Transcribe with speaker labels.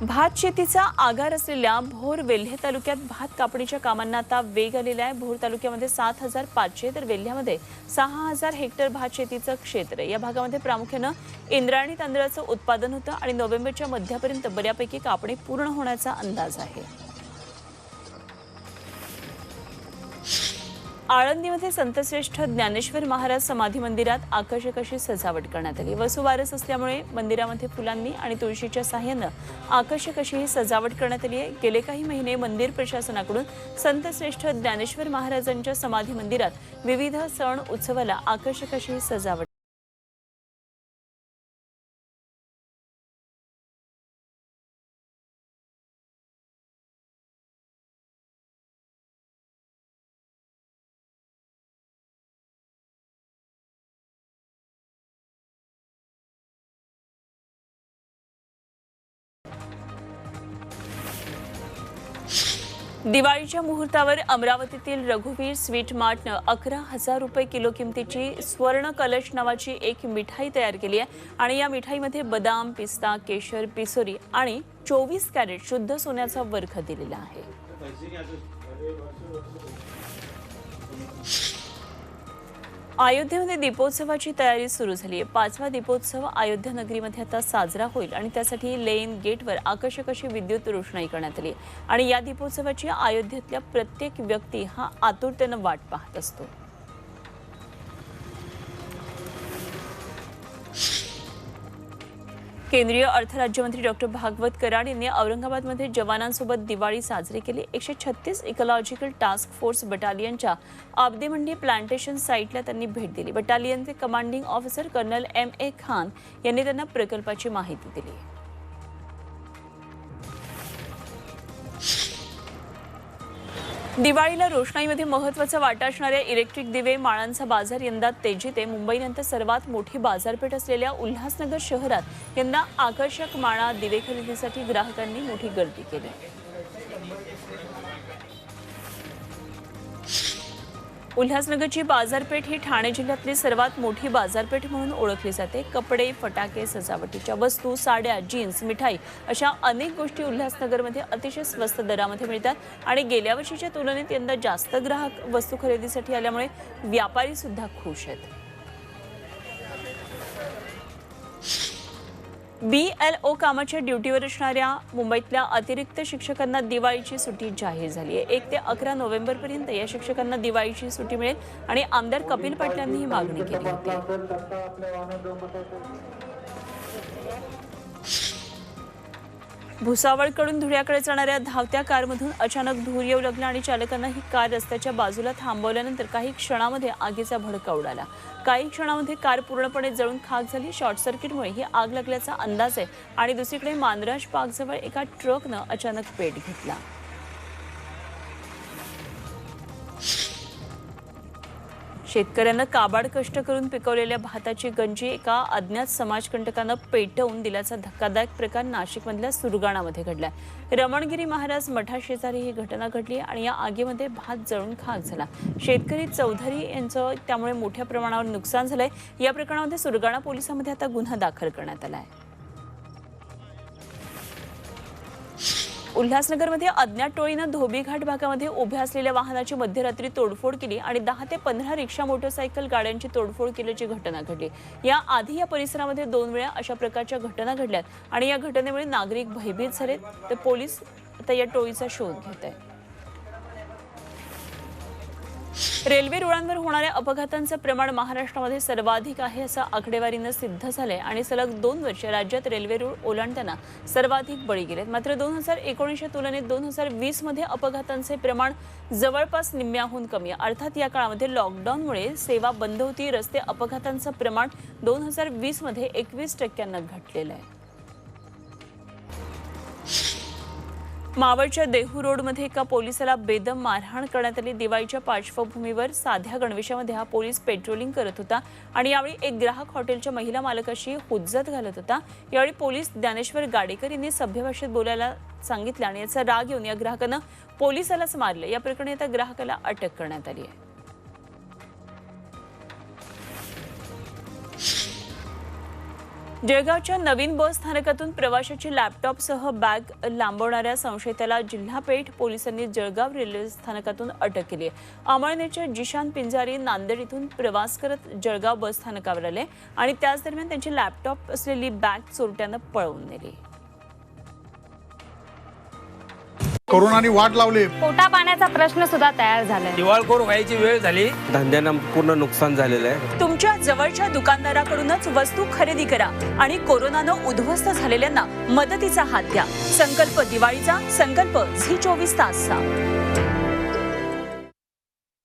Speaker 1: भात शेतीचा आगार असलेल्या भोर वेल्हे तालुक्यात भात कापणीच्या कामांना आता वेग आलेला आहे. भोर तालुक्यामध्ये सात हजार पाचशे तर वेल्ह्यामध्ये सहा हजार हेक्टर भात शेतीचं क्षेत्र या भागामध्ये प्रामुख्यानं इंद्रायणी तांदळाचं उत्पादन होतं आणि नोव्हेंबरच्या मध्यापर्यंत बऱ्यापैकी कापणी पूर्ण होण्याचा अंदाज आहे. आळंदीमध्ये संतश्रेष्ठ ज्ञानेश्वर महाराज समाधी मंदिरात आकर्षक अशी सजावट करण्यात आली. वसुवारस असल्यामुळे मंदिरामध्ये फुलांनी आणि तुळशीच्या साह्यानं आकर्षक अशी ही सजावट करण्यात आली आहे. गेले काही महिने मंदिर प्रशासनाकडून संतश्रेष्ठ ज्ञानेश्वर महाराजांच्या समाधी मंदिरात विविध सण उत्सवाला आकर्षक अशी ही सजावट दिवाळीच्या मुहूर्तावर अमरावतीतील रघुवीर स्वीट मार्टनं अकरा हजार रुपये किलो किमतीची स्वर्ण कलश नावाची एक मिठाई तयार केली आहे. आणि या मिठाईमध्ये बदाम पिस्ता केशर पिसोरी आणि चोवीस कॅरेट शुद्ध सोन्याचा वर्ख दिलेला आहे. अयोध्येमध्ये दीपोत्सवाची तयारी सुरू झाली आहे. पाचवा दीपोत्सव अयोध्या नगरीमध्ये आता साजरा होईल आणि त्यासाठी लेन गेटवर आकर्षक अशी विद्युत रोषणाई करण्यात आली आणि या दीपोत्सवाची अयोध्येतल्या प्रत्येक व्यक्ती हा आतुरतेनं वाट पाहत असतो. केंद्रीय अर्थराज्यमंत्री डॉक्टर भागवत कराड यांनी औरंगाबादमध्ये जवानांसोबत दिवाळी साजरी केली. एकशे छत्तीस इकॉलॉजिकल टास्क फोर्स बटालियनच्या आबदेमंडी प्लांटेशन साईटला त्यांनी भेट दिली. बटालियनचे commanding officer colonel M A Khan यांनी त्यांना प्रकल्पाची माहिती दिली. दिवाळीला रोषणाईमध्ये महत्त्वाचा वाटा असणाऱ्या इलेक्ट्रिक दिवे माळांचा बाजार यंदा तेजीत आहे. मुंबईनंतर सर्वात मोठी बाजारपेठ असलेल्या उल्हासनगर शहरात यंदा आकर्षक माळा दिवे खरेदीसाठी ग्राहकांनी मोठी गर्दी केली. उल्हासनगरची बाजारपेठ ही ठाणे जिल्ह्यातली सर्वात मोठी बाजारपेठ म्हणून ओळखली जाते. कपडे फटाके सजावटीच्या वस्तू साड्या जीन्स मिठाई अशा अनेक गोष्टी उल्हासनगरमध्ये अतिशय स्वस्त दरामध्ये मिळतात आणि गेल्या वर्षीच्या तुलनेत यंदा जास्त ग्राहक वस्तू खरेदीसाठी आल्यामुळे व्यापारी सुद्धा खुश आहेत. बी एल ओ कामाच्या ड्युटीवर असणाऱ्या मुंबईतल्या अतिरिक्त शिक्षकांना दिवाळीची सुट्टी जाहीर झाली आहे. एक ते अकरा नोव्हेंबरपर्यंत या शिक्षकांना दिवाळीची सुट्टी मिळेल आणि आमदार कपिल पाटलांनी ही मागणी केली होती. भुसावळकडून धुळ्याकडे जाणाऱ्या धावत्या कारमधून अचानक धूर येऊ लागला आणि चालकांना ही कार रस्त्याच्या बाजूला थांबवल्यानंतर काही क्षणामध्ये आगीचा भडका उडाला. काही क्षणामध्ये कार पूर्णपणे जळून खाक झाली. शॉर्ट सर्किटमुळे ही आग लागल्याचा अंदाज आहे आणि दुसरीकडे मांद्राज पार्कजवळ एका ट्रकनं अचानक पेट घेतला. शेतकऱ्यांना काबाड कष्ट करून पिकवलेल्या भाताची गंजी एका अज्ञात समाजकंटकानं पेटवून दिल्याचा धक्कादायक प्रकार नाशिकमधल्या सुरगाणामध्ये घडलाय. रमणगिरी महाराज मठाशेजारी ही घटना घडली आणि या आगीमध्ये भात जळून खाक झाला. शेतकरी चौधरी यांचं त्यामुळे मोठ्या प्रमाणावर नुकसान झालंय. या प्रकरणामध्ये सुरगाणा पोलिसांमध्ये आता गुन्हा दाखल करण्यात आला आहे उल्हासनगरमध्ये अज्ञात टोळीनं धोबीघाट भागामध्ये उभ्या असलेल्या वाहनाची मध्यरात्री तोडफोड केली आणि दहा ते पंधरा रिक्षा मोटरसायकल गाड्यांची तोडफोड केल्याची घटना घडली. या आधी या परिसरामध्ये दोन वेळा अशा प्रकारच्या घटना घडल्यात आणि या घटनेमुळे नागरिक भयभीत झालेत. तर पोलीस आता या टोळीचा शोध घेत आहेत. रेल्वे रुळांवर होणाऱ्या अपघातांचं प्रमाण महाराष्ट्रामध्ये सर्वाधिक आहे असं आकडेवारीनं सिद्ध झालंय आणि सलग दोन वर्ष राज्यात रेल्वे रुळ ओलांडताना सर्वाधिक बळी गेलेत. मात्र दोन हजार एकोणीसच्या तुलनेत दोन हजार वीसमध्ये अपघातांचे प्रमाण जवळपास निम्म्याहून कमी आहे. अर्थात या काळामध्ये लॉकडाऊनमुळे सेवा बंद होती रस्ते अपघातांचं प्रमाण दोन हजार वीसमध्ये एकवीस टक्क्यांना घटलेलं आहे. मावळच्या देहू रोडमध्ये एका पोलिसाला बेदम मारहाण करण्यात आली. दिवाळीच्या पार्श्वभूमीवर साध्या गणवेशामध्ये हा पोलीस पेट्रोलिंग करत होता आणि यावेळी एक ग्राहक हॉटेलच्या महिला मालकाशी हुज्जत घालत होता. यावेळी पोलीस ज्ञानेश्वर गाडेकर यांनी सभ्य भाषेत बोलायला सांगितलं आणि याचा राग येऊन या ग्राहकानं पोलिसालाच मारलं. या प्रकरणी आता ग्राहकाला अटक करण्यात आली आहे. जळगावच्या नवीन बस स्थानकातून प्रवाशाची लॅपटॉपसह बॅग लांबवणाऱ्या संशयिताला जिल्हा पेठ पोलिसांनी जळगाव रेल्वे स्थानकातून अटक केली आहे. अमळनेरच्या जिशान पिंजारी नांदेड इथून प्रवास करत जळगाव बस स्थानकावर आले आणि त्याच दरम्यान त्यांची लॅपटॉप असलेली बॅग चोरट्यानं पळवून नेली.
Speaker 2: कोरोनाने वाट लावली.
Speaker 3: पोटा पाण्याचा प्रश्न सुद्धा तयार झालाय.
Speaker 4: दिवाळखोर व्हायची वेळ झाली.
Speaker 5: धंद्यांना पूर्ण नुकसान झालेलं आहे.
Speaker 1: तुमच्या जवळच्या दुकानदाराकडूनच वस्तू खरेदी करा आणि कोरोनानं उद्ध्वस्त झालेल्यांना मदतीचा हात द्या. संकल्प दिवाळीचा संकल्प झी चोवीस तासचा.